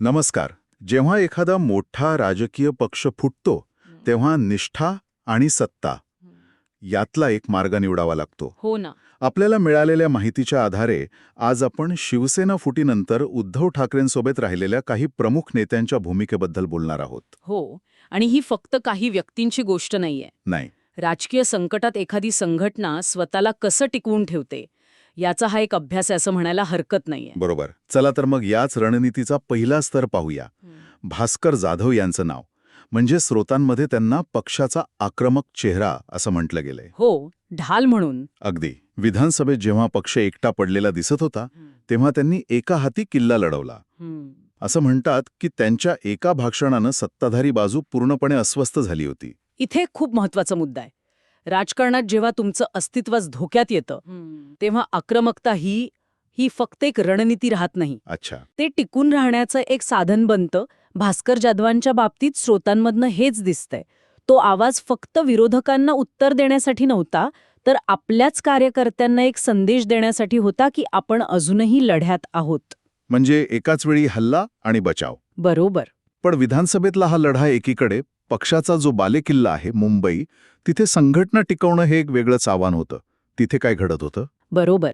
नमस्कार. जेव्हा एखादा मोठा राजकीय पक्ष फुटतो तेव्हा निष्ठा आणि सत्ता यातला एक मार्ग निवडावा लागतो. हो ना. आपल्याला मिळालेल्या माहितीच्या आधारे आज आपण शिवसेना फुटीनंतर उद्धव ठाकरेंसोबत राहिलेल्या काही प्रमुख नेत्यांच्या भूमिकेबद्दल बोलणार आहोत. हो. आणि ही फक्त काही व्यक्तींची गोष्ट नाहीये. नाही. राजकीय संकटात एखादी संघटना स्वतःला कसं टिकवून ठेवते? याचा हा एक अभ्यास आहे असं म्हणायला हरकत नाहीये. बरोबर. चला तर मग याच रणनीतीचा पहिला स्तर पाहूया. भास्कर जाधव यांचं नाव. म्हणजे स्रोतांमध्ये त्यांना पक्षाचा आक्रमक चेहरा असं म्हटलं गेलंय. हो ढाल म्हणून. अगदी. विधानसभेत जेव्हा पक्ष एकटा पडलेला दिसत होता तेव्हा त्यांनी एका हाती किल्ला लढवला. असं म्हणतात की त्यांच्या एका भाषणानं सत्ताधारी बाजू पूर्णपणे अस्वस्थ झाली होती. इथे खूप महत्त्वाचा मुद्दा आहे. राजकारणात जेव्हा तुमचं अस्तित्वच धोक्यात येतं तेव्हा आक्रमकता ही ही फक्त एक रणनीती राहत नाही. अच्छा. ते टिकून राहण्याचं एक साधन बनतं. भास्कर जाधवांच्या बाबतीत स्रोतांमधनं हेच दिसतंय. तो आवाज फक्त विरोधकांना उत्तर देण्यासाठी नव्हता तर आपल्याच कार्यकर्त्यांना एक संदेश देण्यासाठी होता की आपण अजूनही लढ्यात आहोत. म्हणजे एकाच वेळी हल्ला आणि बचाव. बरोबर. पण विधानसभेतला हा लढा एकीकडे पक्षाचा जो बालेकिल्ला आहे मुंबई तिथे संघटना टिकवणं हे एक वेगळंच आव्हान होतं. तिथे काय घडत होतं? बरोबर.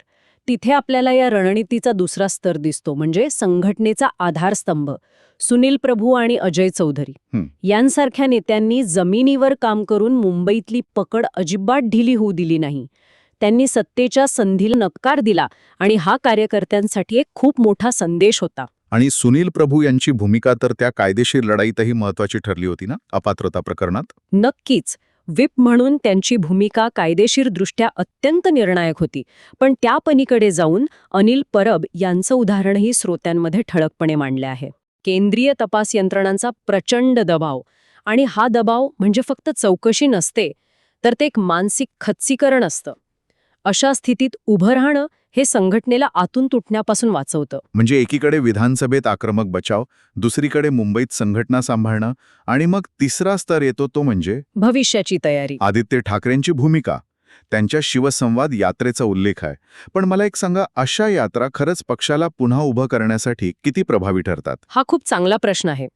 तिथे आपल्याला या रणनीतीचा दुसरा स्तर दिसतो म्हणजे संघटनेचा आधारस्तंभ. सुनील प्रभू आणि अजय चौधरी. यांसारख्या नेत्यांनी जमिनीवर काम करून मुंबईतली पकड अजिबात ढिली होऊ दिली नाही. त्यांनी सत्तेच्या संधीला नकार दिला आणि हा कार्यकर्त्यांसाठी एक खूप मोठा संदेश होता. आणि सुनील प्रभू यांची भूमिका तर त्या कायदेशीर लढाईतही महत्वाची ठरली होती ना अपात्रता प्रकरणात? नक्कीच. विप म्हणून त्यांची भूमिका कायदेशीरदृष्ट्या अत्यंत निर्णायक होती. पण त्या पलीकडे जाऊन अनिल परब यांचं उदाहरणही श्रोत्यांमध्ये ठळकपणे मांडले आहे. केंद्रीय तपास यंत्रणांचा प्रचंड दबाव आणि हा दबाव म्हणजे फक्त चौकशी नसते तर ते एक मानसिक खच्चीकरण असतं. अशा स्थितीत उभं राहणं हे संघटनेला आतून तुटण्यापासून वाचवतं. म्हणजे एकीकडे विधानसभेत आक्रमक बचाव दुसरीकडे मुंबईत संघटना सांभाळणं आणि मग तिसरा स्तर येतो तो म्हणजे भविष्याची तयारी. आदित्य ठाकरेंची भूमिका. त्यांच्या शिवसंवाद यात्रेचा उल्लेख आहे. पण मला एक सांगा अशा यात्रा खरंच पक्षाला पुन्हा उभं करण्यासाठी किती प्रभावी ठरतात? हा खूप चांगला प्रश्न आहे.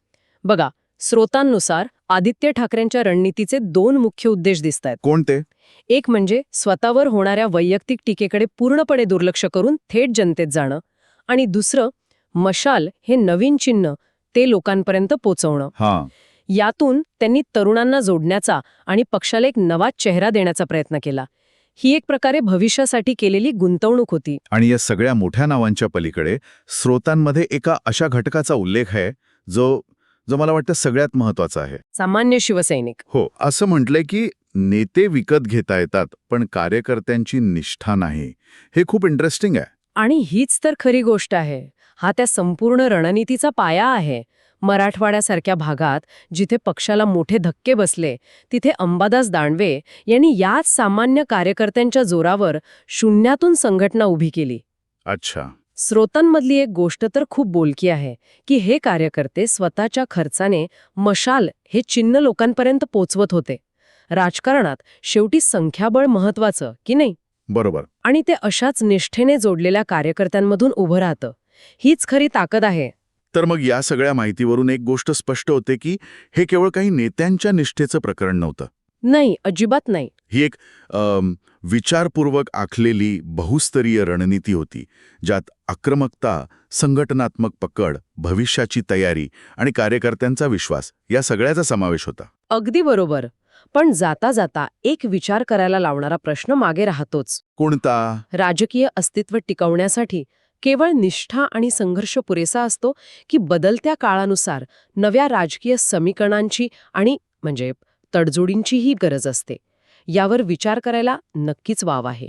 बघा स्रोतांनुसार आदित्य ठाकरेंच्या रणनीतीचे दोन मुख्य उद्देश दिसत आहेत कोणते? एक म्हणजे स्वतःवर होणाऱ्या वैयक्तिक टीकेकडे पूर्णपणे दुर्लक्ष करून थेट जनतेत जाणं आणि दुसरं मशाल हे नवीन चिन्ह ते लोकांपर्यंत पोचवणं. यातून त्यांनी तरुणांना जोडण्याचा आणि पक्षाला एक नवा चेहरा देण्याचा प्रयत्न केला. ही एक प्रकारे भविष्यासाठी केलेली गुंतवणूक होती. आणि या सगळ्या मोठ्या नावांच्या पलीकडे स्रोतांमध्ये एका अशा घटकाचा उल्लेख आहे जो जो मला वाटतं सगळ्यात महत्त्वाचा आहे. सामान्य शिवसैनिक. हो असं म्हटलंय की नेते विकत घेता येतात पण कार्यकर्त्यांची निष्ठा नाही. हे खूप इंटरेस्टिंग आहे. आणि हीच तर खरी गोष्ट आहे. हा त्या संपूर्ण रणनीतीचा पाया आहे. मराठवाड्यासारख्या भागात जिथे पक्षाला मोठे धक्के बसले तिथे अंबादास दानवे यांनी याच सामान्य कार्यकर्त्यांच्या जोरावर शून्यातून संघटना उभी केली. अच्छा. स्रोतांमधली एक गोष्ट तर खूप बोलकी आहे की हे कार्यकर्ते स्वतःच्या खर्चाने मशाल हे चिन्ह लोकांपर्यंत पोचवत होते. राजकारणात शेवटी संख्याबळ महत्वाचं की नाही? बरोबर. आणि ते अशाच निष्ठेने जोडलेल्या कार्यकर्त्यांमधून उभं राहतं. हीच खरी ताकद आहे. तर मग या सगळ्या माहितीवरून एक गोष्ट स्पष्ट होते की हे केवळ काही नेत्यांच्या निष्ठेचं प्रकरण नव्हतं. नाही अजिबात नाही. ही एक विचारपूर्वक आखलेली बहुस्तरीय रणनीती होती ज्यात आक्रमकता संघटनात्मक पकड भविष्याची तयारी आणि कार्यकर्त्यांचा विश्वास या सगळ्याचा समावेश होता. अगदी बरोबर. पण जाता जाता एक विचार करायला लावणारा प्रश्न मागे राहतोच. कोणता? राजकीय अस्तित्व टिकवण्यासाठी केवळ निष्ठा आणि संघर्ष पुरेसा असतो की बदलत्या काळानुसार नव्या राजकीय समीकरणांची आणि म्हणजे तडजोडींचीही गरज असते. यावर विचार करायला नक्कीच वाव आहे.